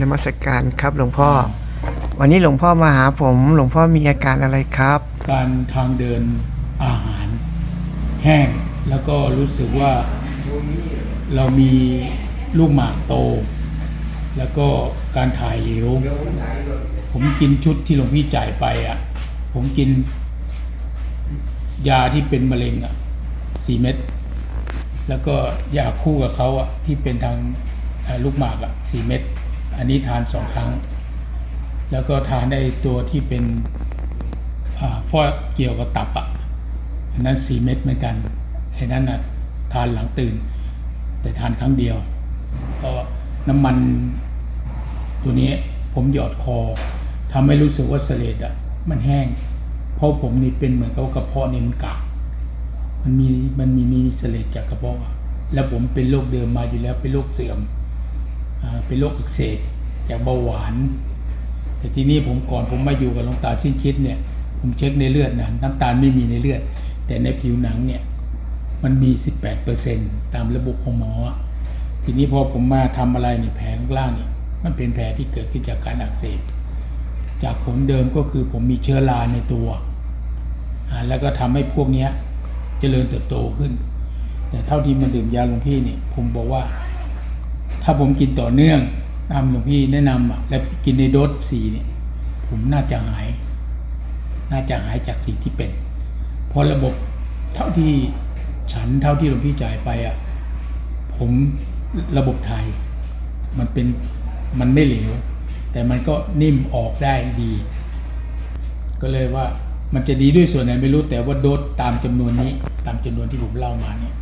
นมัสกการครับหลวงพ่อ วันนี้หลวงพ่อมาหาผม หลวงพ่อมีอาการอะไรครับ การทางเดินอาหารแห้ง แล้วก็รู้สึกว่าเรามีลูกหมากโต แล้วก็การถ่ายเหลว ผมกินชุดที่หลวงพี่จ่ายไปอะ ผมกิน ยาที่เป็นมะเร็งอะสี่เม็ดแล้วก็ยาคู่กับเขาอะที่เป็นทางลูกหมากอะสี่เม็ด อันนี้ทานสองครั้ง แล้วก็ทานได้ตัวที่เป็นฟอกเกี่ยวกับตับอะอันนั้นสี่เม็ดเหมือนกันไอ้นั้นอะทานหลังตื่น แต่ทานครั้งเดียว ก็น้ำมันตัวนี้ผมหยอดคอทำให้รู้สึกว่าเสลดอะมันแห้ง เพราะผมนี่เป็นเหมือนกับกระเพาะนี่มันกากมันมีมันมีมีเสลดจากกระเพาะอะแล้วผมเป็นโรคเดิมมาอยู่แล้วเป็นโรคเสื่อม เป็นโรคอักเสบจากเบาหวาน แต่ทีนี้ผมก่อนผมมาอยู่กับหลวงตาสิ้นคิดเนี่ย ผมเช็คในเลือดนะน้ำตาลไม่มีในเลือด แต่ในผิวหนังเนี่ยมันมี 18%ตามระบบของหมอ ทีนี้พอผมมาทำอะไรเนี่ยแผลข้างล่างเนี่ยมันเป็นแผลที่เกิดขึ้นจากการอักเสบจากผลเดิมก็คือผมมีเชื้อราในตัว แล้วก็ทำให้พวกเนี้ยเจริญเติบโตขึ้น แต่เท่าที่มาดื่มยาหลวงพี่เนี่ยผมบอกว่า ถ้าผมกินต่อเนื่องตามหลวงพี่แนะนำอะและกินในโดสสี่เนี่ย ผมน่าจะหาย น่าจะหายจากสิ่งที่เป็นเพราะระบบเท่าที่ฉันเท่าที่หลวงพี่จ่ายไปอะผมระบบไทย มันเป็นมันไม่เหลว แต่มันก็นิ่มออกได้ดี ก็เลยว่ามันจะดีด้วยส่วนไหนไม่รู้แต่ว่าโดสตามจำนวนนี้ ตามจำนวนที่ผมเล่ามาเนี่ย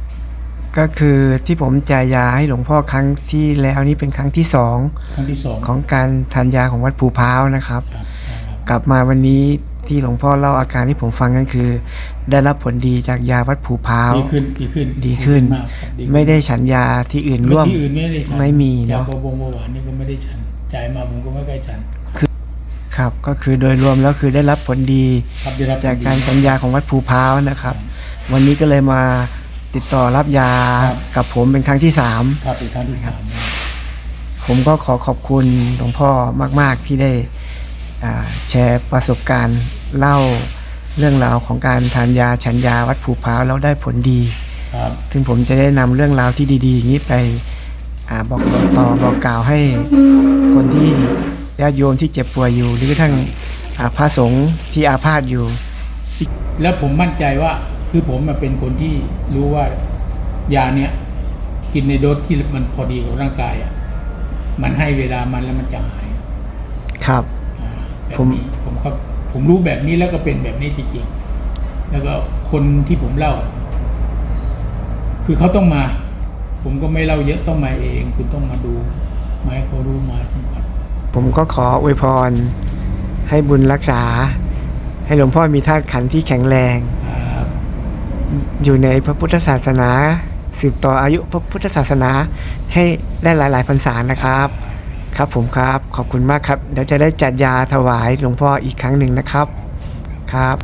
ก็คือที่ผมจ่ายยาให้หลวงพ่อครั้งที่แล้วนี่เป็นครั้งที่สองครั้งที่สองของการทานยาของวัดภูพร้าวนะครับ ครับใช่ครับกลับมาวันนี้ที่หลวงพ่อเล่าอาการที่ผมฟังนั่นคือ ได้รับผลดีจากยาวัดภูพร้าว ดีขึ้นดีขึ้นดีขึ้น มากครับดีขึ้นไม่ได้ฉันยาที่อื่นร่วม ที่อื่นไม่ได้ฉันไม่มียาเนาะเบาบงเบาหวานนี่ก็ไม่ได้ฉันจ่ายมาผมก็ไม่ใกล้ฉันครับ ก็คือโดยรวมแล้วคือได้รับผลดี ครับได้รับจากการผลดีสัญญาของวัดภูพร้าวนะครับ วันนี้ก็เลยมา ติดต่อรับยาครับ กับผมเป็นครั้งที่สามครับเป็นครั้งที่สามนะผมก็ขอขอบคุณหลวงพ่อมาก ๆ ที่ได้อ่าแชร์ประสบการณ์เล่าเรื่องราวของการทานยาฉันยาวัดภูพร้าวแล้วได้ผลดี ครับซึ่งผมจะได้นำเรื่องราวที่ดีๆอย่างนี้ไปอาบอกต่อบอกกล่าวให้คนที่ญาติโยมที่เจ็บป่วยอยู่ หรือกระทั่งอ่าพระสงฆ์ที่อาพาธอยู่ แล้วผมมั่นใจว่า คือผมมาเป็นคนที่รู้ว่ายาเนี้ยกินในโดสที่มันพอดีกับร่างกายอะมันให้เวลามันแล้วมันจะหาย ครับอ่าแบบผมนี้ผมก็ผมรู้แบบนี้แล้วก็เป็นแบบนี้จริงๆ แล้วก็คนที่ผมเล่า คือเขาต้องมา ผมก็ไม่เล่าเยอะต้องมาเอง คุณต้องมาดูมาให้เขารู้มาสัมผัสผมก็ขออวยพร ให้บุญรักษา ให้หลวงพ่อมีธาตุขันธ์ที่แข็งแรงครับ อยู่ในพระพุทธศาสนา สืบต่ออายุพระพุทธศาสนาให้ได้หลายๆพรรษานะครับ ครับผมครับขอบคุณมากครับ เดี๋ยวจะได้จัดยาถวายหลวงพ่ออีกครั้งหนึ่งนะครับครับ